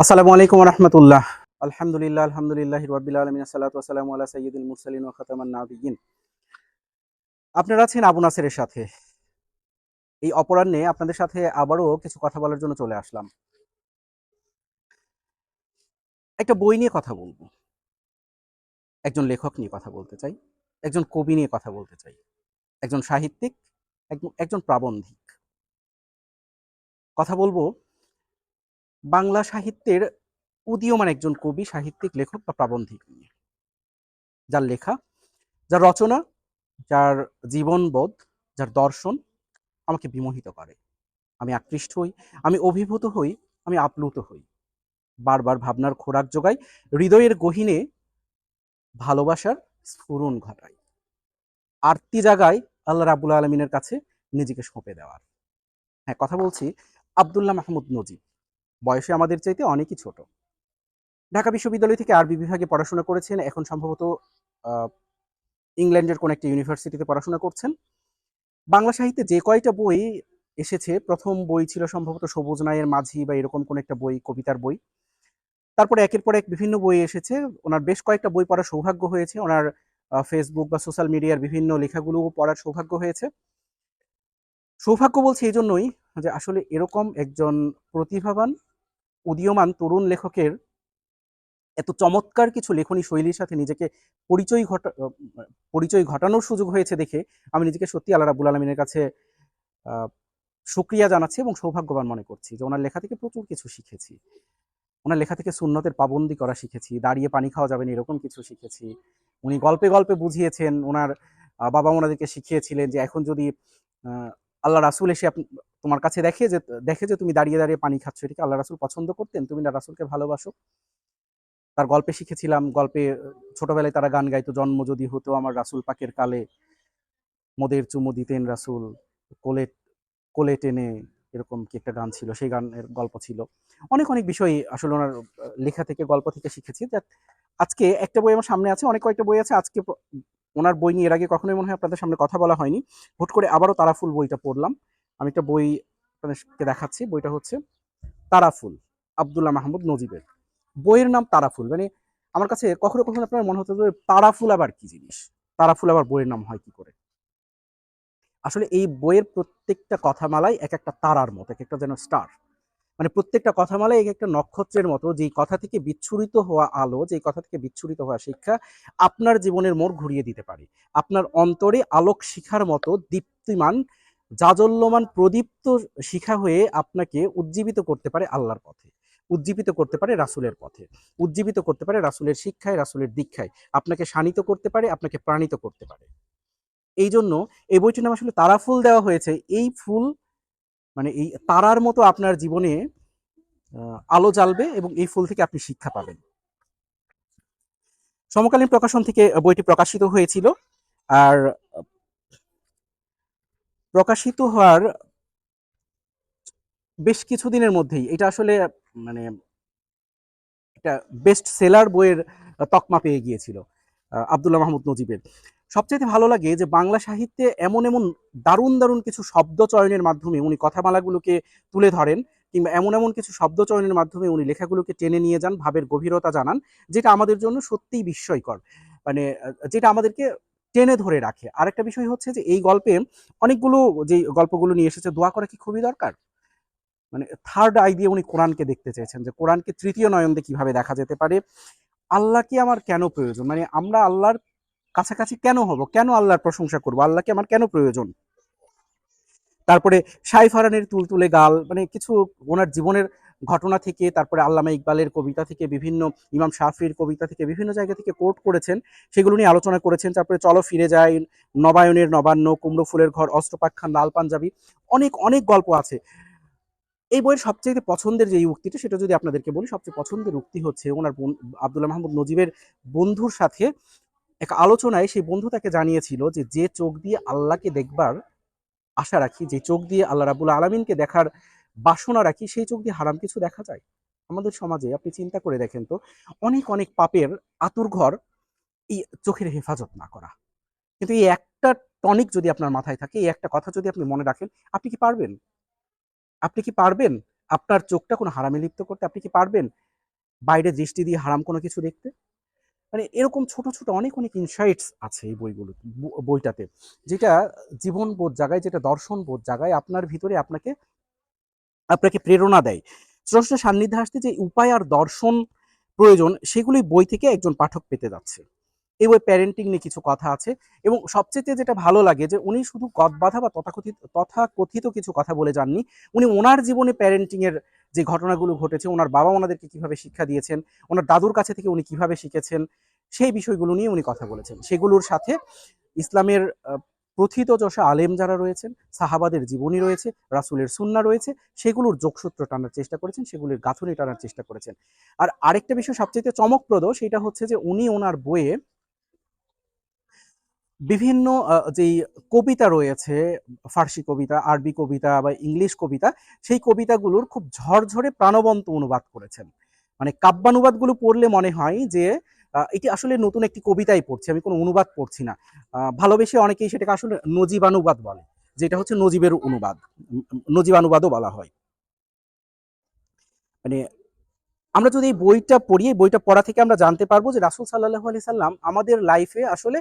আসসালামু আলাইকুম রহমতুল্লাহ। আলহামদুলিল্লাহ আলহামদুলিল্লাহ রবিল আলমিন সাল্লাতু আসসালামু আলা সাইয়্যিদুল মুরসালিন ওয়া খাতামান নাবিয়িন আপনারা আছেন আবু নাসেরের সাথে। এই অপরাহ্নে আপনাদের সাথে আবারও কিছু কথা বলার জন্য চলে আসলাম। একটা বই নিয়ে কথা বলব। একজন লেখক নিয়ে কথা বলতে চাই, একজন কবি নিয়ে কথা বলতে চাই, একজন সাহিত্যিক একজন প্রাবন্ধিক। কথা বলব বাংলা সাহিত্যের উদীয়মান একজন কবি, সাহিত্যিক, লেখক বা প্রাবন্ধিক। যার লেখা, যার রচনা, যার জীবনবোধ, যার দর্শন আমাকে বিমোহিত করে। আমি আকৃষ্ট হই, আমি অভিভূত হই, আমি আপ্লুত হই। বারবার ভাবনার খোরাক যোগাই হৃদয়ের গহীনে ভালোবাসার স্ফুরণ ঘটায় আরতি জাগায় আল্লাহ রাবুল আলমিনের কাছে নিজেকে সঁপে দেওয়ার। হ্যাঁ কথা বলছি আবদুল্লাহ মাহমুদ নজিব বয়সে আমাদের চাইতে অনেকই ছোট। ঢাকা বিশ্ববিদ্যালয় থেকে আরবি বিভাগে পড়াশোনা করেছেন। এখন সম্ভবত ইংল্যান্ডের কোন একটা ইউনিভার্সিটিতে পড়াশোনা করছেন। বাংলা সাহিত্যে যে কয়টা বই এসেছে, প্রথম বই ছিল সম্ভবত সবুজ নায়ের মাঝি বা এরকম কোন একটা বই, কবিতার বই। তারপরে একের পর এক বিভিন্ন বই এসেছে। ওনার বেশ কয়েকটা বই পড়ার সৌভাগ্য হয়েছে। ওনার ফেসবুক বা সোশ্যাল মিডিয়ার বিভিন্ন লেখাগুলো পড়ার সৌভাগ্য হয়েছে। সৌভাগ্য বলছি এই জন্যই যে আসলে এরকম একজন প্রতিভাবান উদীয়মান তরুণ লেখকের এত চমৎকার কিছু লেখনী শৈলীর সাথে নিজেকে পরিচয় ঘটা পরিচয় ঘটানোর সুযোগ হয়েছে দেখে আমি নিজেকে সত্যি আল্লাহ রাবুল আলমিনের কাছে সুক্রিয়া জানাচ্ছি এবং সৌভাগ্যবান মনে করছি যে ওনার লেখা থেকে প্রচুর কিছু শিখেছি। ওনার লেখা থেকে সুন্নতের পাবন্দি করা শিখেছি, দাঁড়িয়ে পানি খাওয়া যাবে না এরকম কিছু শিখেছি। উনি গল্পে গল্পে বুঝিয়েছেন ওনার বাবা ওনাদেরকে শিখিয়েছিলেন যে এখন যদি আল্লাহ রাসুল এসে তোমার কাছে দেখে যে দেখে যে তুমি দাঁড়িয়ে দাঁড়িয়ে পানি খাচ্ছ, এটাকে আল্লাহ রাসুল পছন্দ করতেন, তুমি না রাসুলকে ভালোবাসো। তার গল্পে শিখেছিলাম, গল্পে ছোটবেলায় তারা গান গাইতো, জন্ম যদি হতো আমার রাসুল পাকের কালে, মোদের চুমু দিতেন রাসুল, কোলে কোলে টেনে, এরকম কি একটা গান ছিল, সেই গানের গল্প ছিল। অনেক অনেক বিষয় আসলে ওনার, লেখা থেকে, গল্প থেকে শিখেছি। যাক, আজকে একটা বই আমার সামনে আছে, অনেক কয়েকটা বই আছে, আজকে ওনার বই নিয়ে এর আগে কখনোই মনে হয় আপনাদের সামনে কথা বলা হয়নি। হুট করে আবারও তারাফুল বইটা পড়লাম। আমি একটা বই আপনাদেরকে দেখাচ্ছি, বইটা হচ্ছে তারাফুল, আব্দুল্লাহ মাহমুদ নজিবের। বইয়ের নাম তারাফুল মানে আমার কাছে কখনো কখনো আপনার মনে হতো যে তারাফুল আবার কি জিনিস? তারাফুল আবার বইয়ের নাম হয় কি করে? আসলে এই বইয়ের প্রত্যেকটা কথামালাই এক একটা তারার মতো, এক একটা যেন স্টার। মানে প্রত্যেকটা কথামালাই এক একটা নক্ষত্রের মতো, যেই কথা থেকে বিচ্ছুরিত হওয়া আলো, যেই কথা থেকে বিচ্ছুরিত হওয়া শিক্ষা আপনার জীবনের মোড় ঘুরিয়ে দিতে পারে। আপনার অন্তরে আলোক শিখার মতো দীপ্তিমান জাজল্যমান প্রদীপ্ত শিখা হয়ে আপনাকে উজ্জীবিত করতে পারে আল্লাহর পথে, উজ্জীবিত করতে পারে রাসুলের পথে, উজ্জীবিত করতে পারে রাসুলের শিক্ষায়, রাসুলের দীক্ষায়। আপনাকে শানিত করতে পারে, আপনাকে প্রাণিত করতে পারে। এই জন্য এই বইটির নাম আসলে তারা ফুল দেওয়া হয়েছে। এই ফুল মানে এই তারার মতো আপনার জীবনে আলো জ্বালবে এবং এই ফুল থেকে আপনি শিক্ষা পাবেন। সমকালীন প্রকাশন থেকে বইটি প্রকাশিত হয়েছিল। আর প্রকাশিত হওয়ার বেশ কিছুদিনের মধ্যেই। এটা আসলে মানে একটা বেস্ট সেলার বইয়ের তকমা পেয়ে গিয়েছিল আব্দুল্লাহ মাহমুদ নজিবের। সবচেয়ে ভালো লাগে যে বাংলা সাহিত্যে এমন এমন দারুণ দারুণ কিছু শব্দ চয়নের মাধ্যমে উনি কথামালাগুলোকে তুলে ধরেন, কিংবা এমন এমন কিছু শব্দ চয়নের মাধ্যমে উনি লেখাগুলোকে টেনে নিয়ে যান, ভাবের গভীরতা জানান, যেটা আমাদের জন্য সত্যিই বিস্ময়কর। মানে যেটা আমাদেরকে টেনে ধরে রাখে। আরেকটা বিষয় হচ্ছে যে, এই গল্পে অনেকগুলো যে গল্পগুলো নিয়ে এসেছে, দোয়া করা কি খুবই দরকার? মানে থার্ড আই দিয়ে উনি কোরআনকে দেখতে চেয়েছেন যে, কোরআনকে তৃতীয় নয়ন দিয়ে কীভাবে দেখা যেতে পারে? আল্লাহকে আমার কেন প্রয়োজন? মানে আমরা আল্লাহর কাছাকাছি কেন হব? কেন আল্লাহর প্রশংসা করব? আল্লাহকে আমার কেন প্রয়োজন? তারপরে সাইফারানের তুলতুলে গাল মানে কিছু ওনার জীবনের ঘটনা থেকে, তারপরে আল্লামা ইকবালের কবিতা থেকে, বিভিন্ন ইমাম শাফির কবিতা থেকে, বিভিন্ন জায়গা থেকে কোট করেছেন। সেগুলো নিয়ে আলোচনা করেছেন। তারপরে চলো ফিরে যাই, নবায়নের নবান্ন, কুমড়ো ফুলের ঘর অস্ত্রপাখ্যান লাল পাঞ্জাবি, অনেক অনেক গল্প আছে। এই বইয়ের সবচেয়ে পছন্দের যে উক্তিটা, সেটা যদি আপনাদেরকে বলি, সবচেয়ে পছন্দের উক্তি হচ্ছে ওনার আব্দুল্লাহ মাহমুদ নজিবের বন্ধুর সাথে এক আলোচনায় সেই বন্ধু তাকে জানিয়েছিল যে যে চোখ দিয়ে আল্লাহকে দেখবার আশা রাখি, যে চোখ দিয়ে আল্লাহ রাবুল আলমিনকে দেখার বাসনা রাখি, সেই চোখ দিয়ে হারাম কিছু দেখা যায়? আমাদের সমাজে আপনি চিন্তা করে দেখেন তো, অনেক অনেক পাপের আতুর ঘর এই চোখের হেফাজত না করা। কিন্তু এই একটা টনিক যদি আপনার মাথায় থাকে, এই একটা কথা যদি আপনি মনে রাখেন, আপনি কি পারবেন? আপনি কি পারবেন আপনার চোখটা কোনো হারামে লিপ্ত করতে? আপনি কি পারবেন বাইরে দৃষ্টি দিয়ে হারাম কোনো কিছু দেখতে? মানে এরকম ছোট ছোট অনেক অনেক ইনসাইটস আছে এই বইগুলো, বইটাতে, যেটা জীবন বোধ জাগায়, যেটা দর্শন বোধ জাগায়, আপনার ভিতরে আপনাকে আপনাকে প্রেরণা দেয়। স্রষ্টা সান্নিধ্যে আসতে যে উপায় আর দর্শন প্রয়োজন সেগুলি বই থেকে একজন পাঠক পেতে যাচ্ছে। এই বই প্যারেন্টিং নিয়ে কিছু কথা আছে এবং সবচেয়ে যেটা ভালো লাগে যে উনি শুধু গদবাধা বা তথাকথিত তথাকথিত কিছু কথা বলে যাননি। উনি ওনার জীবনে প্যারেন্টিং এর যে ঘটনাগুলো ঘটেছে, ওনার বাবা ওনাদেরকে কীভাবে শিক্ষা দিয়েছেন, ওনার দাদুর কাছে থেকে উনি কীভাবে শিখেছেন, সেই বিষয়গুলো নিয়ে উনি কথা বলেছেন। সেগুলোর সাথে ইসলামের আহ, প্রথিতযশা আলেম যারা রয়েছেন সাহাবাদের জীবনী রয়েছে রাসূলের সুন্না রয়েছে সেগুলোর যোগসূত্র টানার চেষ্টা করেছেন সেগুলির গাঁথুনি টানার চেষ্টা করেছেন। আর আরেকটা বিষয় সবচেয়ে চমকপ্রদ সেটা হচ্ছে যে উনি ওনার বইয়ে বিভিন্ন যেই কবিতা রয়েছে ফার্সি কবিতা আরবি কবিতা বা ইংলিশ কবিতা সেই কবিতাগুলোর খুব ঝরঝরে প্রাণবন্ত অনুবাদ করেছেন। মানে কাব্যানুবাদগুলো পড়লে মনে হয় যে এটি আসলে নতুন একটি কবিতাই পড়ছি, আমি কোনো অনুবাদ পড়ছি না। ভালোবেসে অনেকেই সেটাকে আসলে নজিবানুবাদ বলে, যেটা হচ্ছে নজিবের অনুবাদ নজিবানুবাদও বলা হয়। মানে আমরা যদি এই বইটা পড়ি, এই বইটা পড়া থেকে আমরা জানতে পারব যে রাসুল সাল্লাহ আলি সাল্লাম আমাদের লাইফে আসলে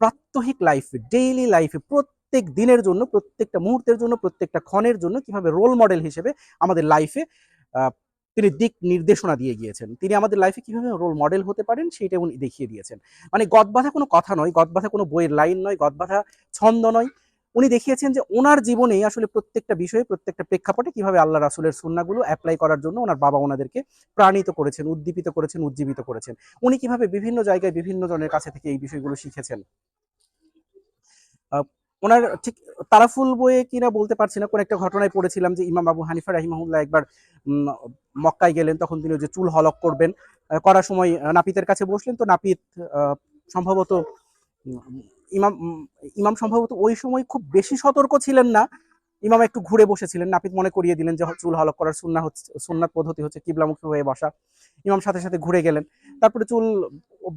প্রাত্যহিক লাইফে, ডেইলি লাইফে, প্রত্যেক দিনের জন্য, প্রত্যেকটা মুহূর্তের জন্য, প্রত্যেকটা ক্ষণের জন্য কীভাবে রোল মডেল হিসেবে আমাদের লাইফে তিনি দিক নির্দেশনা দিয়ে গিয়েছেন। তিনি আমাদের লাইফে কীভাবে রোল মডেল হতে পারেন সেইটা উনি দেখিয়ে দিয়েছেন। মানে গদবাধা কোনো কথা নয়, গদবাধা কোনো বইয়ের লাইন নয়, গদবাধা ছন্দ নয়। উনি দেখিয়েছেন যে ওনার জীবনেই আসলে প্রত্যেকটা বিষয়ে, প্রত্যেকটা প্রেক্ষাপটে কীভাবে আল্লাহ রাসুলের সুন্নাগুলো অ্যাপ্লাই করার জন্য ওনার বাবা ওনাদেরকে প্রাণিত করেছেন, উদ্দীপিত করেছেন, উজ্জীবিত করেছেন। উনি কীভাবে বিভিন্ন জায়গায় বিভিন্ন জনের কাছে থেকে এই বিষয়গুলো শিখেছেন? ওনার ঠিক তারাফুল বইয়ে কিনা বলতে পারছি না, কোন একটা ঘটনায় পড়েছিলাম যে ইমাম আবু হানিফা রাহিমাহুল্লাহ একবার মক্কায় গেলেন, তখন তিনি যে চুল হলক করবেন করার সময় নাপিতের কাছে বসলেন, তো নাপিত সম্ভবত ইমাম ইমাম সম্ভবত ওই সময় খুব বেশি সতর্ক ছিলেন না, ইমাম একটু ঘুরে বসেছিলেন, নাপিত মনে করিয়ে দিলেন যে চুল হলক করার সুন্না হচ্ছে, সুন্নাত পদ্ধতি হচ্ছে কিবলামুখী হয়ে বসা। ইমাম সাথে সাথে ঘুরে গেলেন। তারপরে চুল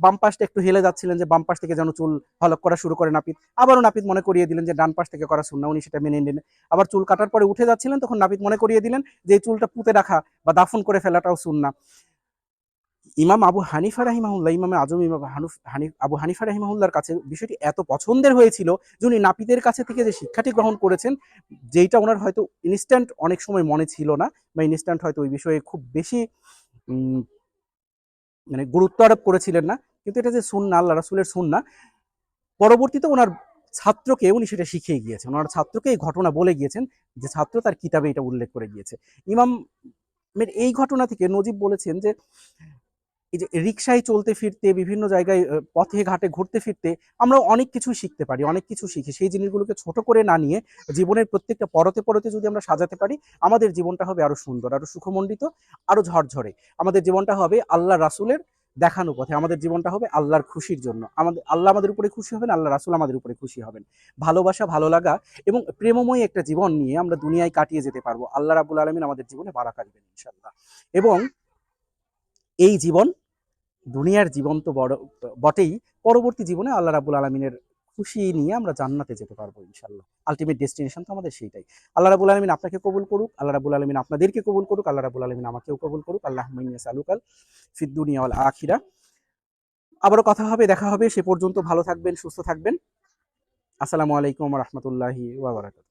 বাম পাশটা একটু হেলে যাচ্ছিলেন যে বাম পাশ থেকে যেন চুল হলক করা শুরু করে নাপিত। আবারও নাপিত মনে করিয়ে দিলেন যে ডান পাশ থেকে করা সুন্না, উনি সেটা মেনে নিলেন। আবার চুল কাটার পরে উঠে যাচ্ছিলেন, তখন নাপিত মনে করিয়ে দিলেন যে এই চুলটা পুঁতে রাখা বা দাফন করে ফেলাটাও সুন্না। ইমাম আবু হানিফা রাহিমাহুল্লাহ, ইমামে আজম, ইমাম হানুফ, হানিফ, আবু হানিফা রাহিমাহুল্লার কাছে বিষয়টি এত পছন্দের হয়েছিল যে উনি নাপিতের কাছে থেকে যে শিক্ষাটি গ্রহণ করেছেন, যেইটা ওনার হয়তো ইনস্ট্যান্ট অনেক সময় মনে ছিল না বা ইনস্ট্যান্ট হয়তো ওই বিষয়ে খুব বেশি মানে গুরুত্ব আরোপ করেছিলেন না, কিন্তু এটা যে সুন্না, আল্লাহ রাসুলের সুন্না, পরবর্তীতে ওনার ছাত্রকে উনি সেটা শিখিয়ে গিয়েছেন। ওনার ছাত্রকে এই ঘটনা বলে গিয়েছেন যে ছাত্র তার কিতাবে এটা উল্লেখ করে গিয়েছে। ইমাম এই ঘটনা থেকে নজিব বলেছেন যে এই যে রিক্সায় চলতে ফিরতে, বিভিন্ন জায়গায় পথে ঘাটে ঘুরতে ফিরতে আমরা অনেক কিছু শিখতে পারি, অনেক কিছু শিখি। সেই জিনিসগুলোকে ছোট করে না নিয়ে জীবনের প্রত্যেকটা পরতে পরতে যদি আমরা সাজাতে পারি, আমাদের জীবনটা হবে আরও সুন্দর, আরও সুখমণ্ডিত, আরও ঝরঝরে। আমাদের জীবনটা হবে আল্লাহ রাসুলের দেখানো পথে, আমাদের জীবনটা হবে আল্লাহর খুশির জন্য। আমাদের, আল্লাহ আমাদের উপরে খুশি হবেন, আল্লাহ রাসুল আমাদের উপরে খুশি হবেন। ভালোবাসা, ভালো লাগা এবং প্রেমময় একটা জীবন নিয়ে আমরা দুনিয়ায় কাটিয়ে যেতে পারব। আল্লাহ রাবুল আলমিন আমাদের জীবনে বারাকা দিবেন ইনশাল্লাহ এবং এই জীবন, দুনিয়ার জীবন তো বড়, বটেই। পরবর্তী জীবনে আল্লাহ রাবুল আলমিনের খুশি নিয়ে আমরা জান্নাতে যেতে পারব ইনশাল্লাহ আলটিমেট ডেস্টিনেশন তো আমাদের সেইটাই। আল্লাহ রাবুল আলমিন আপনাকে কবুল করুক, আল্লাহ রাবুল আলমিন আপনাদেরকে কবুল করুক, আল্লাহ রাবুল আলমিন আমাকেও কবুল করুক। আল্লাহ সালুকাল ফিদ্দুনিয়া আখিরা। আবারও কথা হবে, দেখা হবে। সে পর্যন্ত ভালো থাকবেন, সুস্থ থাকবেন। আসসালামু আলাইকুম রহমতুল্লাহি ওয়াবারাকাত